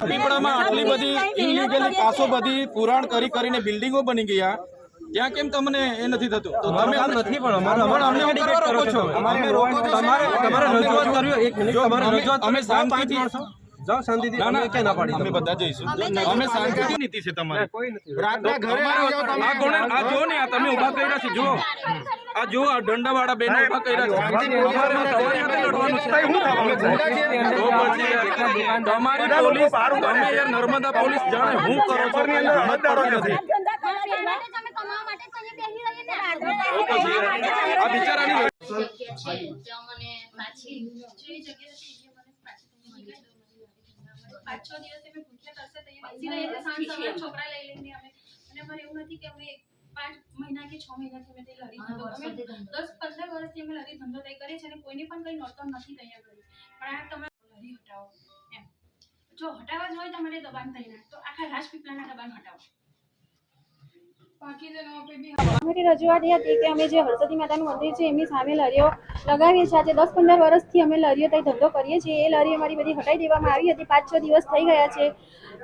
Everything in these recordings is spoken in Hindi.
પીપળામાં આટલી બધી ઇનલીગલી પાસો બધી પુરાણ કરી કરીને બિલ્ડિંગો બની ગયા. ત્યાં કેમ તમને એ નથી થતું? તો તમે આમ નથી પણ અમારે અમારે અમને કરવા રોકો છો. અમારે રોકો તમારે તમારે રજૂઆત કર્યો એક મિનિટ તમારે રજૂઆત અમે. શાંતિથી- જાઓ શાંતિથી અમે ના. ક્યાં ના પાડી અમે બધા જઈશું. અમે શાંતિથી નીતિ છે તમારી. કોઈ નથી. રાતના ઘરે આ કોણે આ જો ને આ તમે ઊભા કર્યા છે જો આ જો આ દંડાવાળા બેનો ઊભા કર્યા છે અમારે તમારી સાથે લડવાનું છે તો પછી યાર, તમારી પોલીસ તમે યાર નર્મદા પોલીસ જાણે હું કરો છો એની સમજ પડતી નથી તો પછી યાર, આ બિચારાની પાંચ છ દિવસથી અમે ભૂખ્યા તરસે તૈયાર બેસી રહીએ છીએ. સાંજ સવારે છોકરા લઈ લઈને અમે અને અમારે એવું નથી કે અમે પાંચ મહિના કે છ મહિનાથી અમે તે લડી ધંધો અમે દસ પંદર વર્ષથી અમે લડી ધંધો તે કરીએ છીએ અને કોઈને પણ કંઈ નડતર નથી તૈયાર કર્યું. પણ આ તમે લડી હટાવો એમ. જો હટાવવા જ હોય તમારે દબાણ થઈને તો આખા રાજપીપળાના દબાણ હટાવો. અમારી રજૂઆત એ હતી કે અમે જે હળસદી માતાનું મંદિર છે એમની સામે લારીઓ લગાવીએ છીએ. આજે દસ પંદર વર્ષથી અમે લરીઓ ત્યાં ધંધો કરીએ છીએ. એ લરી અમારી બધી હટાઈ દેવામાં આવી હતી. પાંચ છ દિવસ થઈ ગયા છે.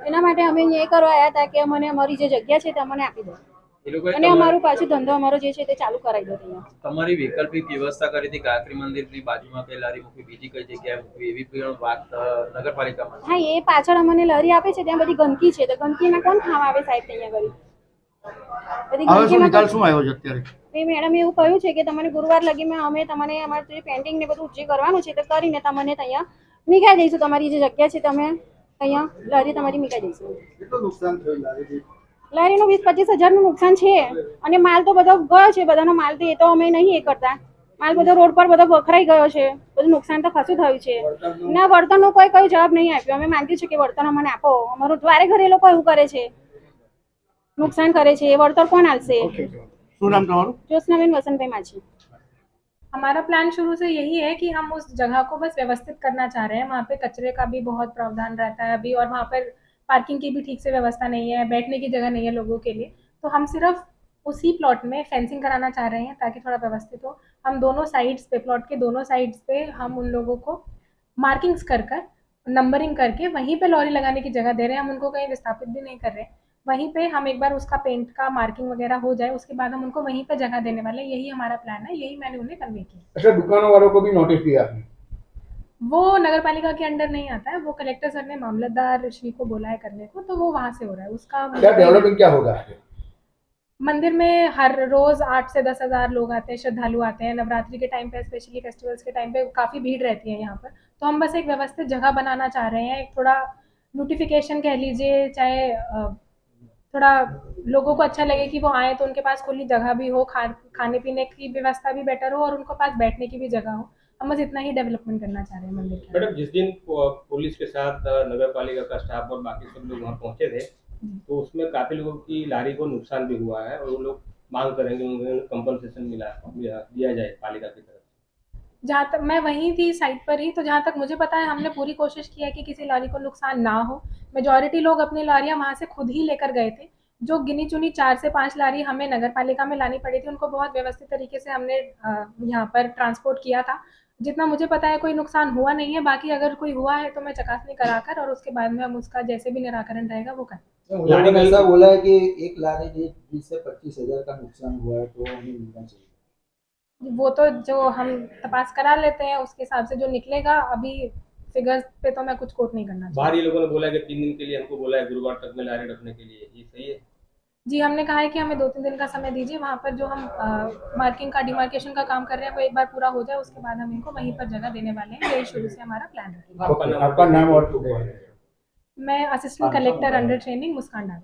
એના માટે અમે એ કરવા આવ્યા હતા કે અમને અમારી જે જગ્યા છે તે અમને આપી દો. અને અમારું પાછું ધંધો અમારો જે છે તે ચાલુ કરાવી દો અહીંયા તમારી વૈકલ્પિક વ્યવસ્થા કરી હતી ગાયત્રી મંદિરની બાજુમાં કઈ લારી મૂકવી બીજી કઈ જગ્યાએ મૂકી એવી પણ વાત નગરપાલિકામાં? હા એ પાછળ અમને લારી આપે છે ત્યાં બધી ગંદકી છે. તો ગંદકીમાં કોણ ખાવા આવે સાહેબ અહીંયા કરી હવે શું નિકાલ શું આવ્યો છે અત્યારે? એ મેડમ એવું કહ્યું છે કે તમને ગુરુવાર લગીમાં અમે તમને અમારે જે પેન્ટિંગ ને બધું જે કરવાનું છે તે કરીને તમને ત્યાં મીકાઈ દઈશું. તમારી જે જગ્યા છે તમે અહીંયા લારી તમારી મીકાઈ દઈશું. કેટલું નુકસાન થયું લાગે છે લારીનું વીસ પચીસ હજારનું નુકસાન છે અને માલ તો બધો ગયો છે બધાનો માલ તો એ તો અમે નહીં એ કરતા માલ બધો રોડ પર બધો વખરાઈ ગયો છે બધું નુકસાન તો ખાસું થયું છે ના વળતરનો કોઈ કોઈ જવાબ નહીં આપ્યો અમે માંગ્યું છે કે વળતર અમને આપો અમારું દ્વારે ઘરે એ લોકો એવું કરે છે નુકસાન કરે છે એ વળતર કોણ આપશે શું નામ તમારું જ્યોત્સનાબેન વસંતભાઈ માછી हमारा प्लान शुरू से यही है कि हम उस जगह को बस व्यवस्थित करना चाह रहे हैं वहाँ पे कचरे का भी बहुत प्रावधान रहता है अभी और वहाँ पर पार्किंग की भी ठीक से व्यवस्था नहीं है, बैठने की जगह नहीं है लोगों के लिए तो हम सिर्फ़ उसी प्लॉट में फेंसिंग कराना चाह रहे हैं ताकि थोड़ा व्यवस्थित हो। हम दोनों साइड्स पे प्लॉट के दोनों साइड्स पे हम उन लोगों को मार्किंग्स कर कर नंबरिंग करके वहीं पे लॉरी लगाने की जगह दे रहे हैं। हम उनको कहीं विस्थापित भी नहीं कर रहे। वहीं पे हम एक बार उसका पेंट का मार्किंग वगैरह हो जाए, उसके बाद हम उनको वहीं पे जगह देने वाले यही हमारा प्लान है, यही मैंने उन्हें कन्वे किया। अच्छा दुकानों वालों को भी नोटिस दिया आपने? वो नगर पालिका के अंडर नहीं आता है वो कलेक्टर सर ने मामलतदार श्री को बोला है करने को तो वो वहाँ से हो रहा है उसका क्या डेवलपमेंट क्या होगा मंदिर में हर रोज आठ से दस हज़ार लोग आते हैं श्रद्धालु आते हैं नवरात्रि के टाइम पे स्पेशली फेस्टिवल्स के टाइम पे काफ़ी भीड़ रहती है यहाँ पर। तो हम बस एक व्यवस्थित जगह बनाना चाह रहे हैं एक थोड़ा ब्यूटिफिकेशन कह लीजिए चाहे थोड़ा लोगों को अच्छा लगे कि वो आए तो उनके पास खुली जगह भी हो खा खाने पीने की व्यवस्था भी बेटर हो और उनके पास बैठने की भी जगह हो। हम बस इतना ही डेवलपमेंट करना चाह रहे हैं मंदिर के। मैडम जिस दिन पुलिस के साथ नगर पालिका का स्टाफ और बाकी सब लोग वहाँ पहुँचे थे तो उसमें काफ़ी लोगों की लारी को नुकसान भी हुआ है और वो लोग मांग करेंगे उन्हें कंपनसेशन मिला दिया जाए पालिका की तरफ़ जहाँ तक मैं वहीं थी साइट पर ही तो जहाँ तक मुझे पता है हमने पूरी कोशिश की है कि किसी लॉरी को नुकसान ना हो। मेजोरिटी लोग अपनी लारियाँ वहाँ से खुद ही लेकर गए थे। जो गिनी चुनी चार से पाँच लारी हमें नगर पालिका में लानी पड़ी थी उनको बहुत व्यवस्थित तरीके से हमने यहाँ पर ट्रांसपोर्ट किया था। जितना मुझे पता है कोई नुकसान हुआ नहीं है बाकी अगर कोई हुआ है तो मैं चकासनी कराकर और उसके बाद में हम उसका जैसे भी निराकरण रहेगा वो करें। उन्होंने ऐसा बोला है कि एक लारी दीठ बीस से पच्चीस हज़ार का नुकसान हुआ है तो हमें मिलना चाहिए। वो तो जो हम तपास करा लेते हैं उसके हिसाब से जो निकलेगा अभी फिगर्स पे तो मैं कुछ कोट नहीं करना बाहर ये लोगों ने बोला कि तीन दिन के लिए हमको बोला है गुरुवार तक में लारी रखने के लिए। ये सही है? जी हमने कहा है कि हमें दो तीन दिन का समय दीजिए वहाँ पर जो हम मार्किंग का डिमार्केशन का काम कर रहे हैं वो एक बार पूरा हो जाए उसके बाद हम इनको वहीं पर जगह देने वाले हैं यही शुरू से हमारा प्लान है। आपका नाम? और मैं assistant collector under training Muskan Dal.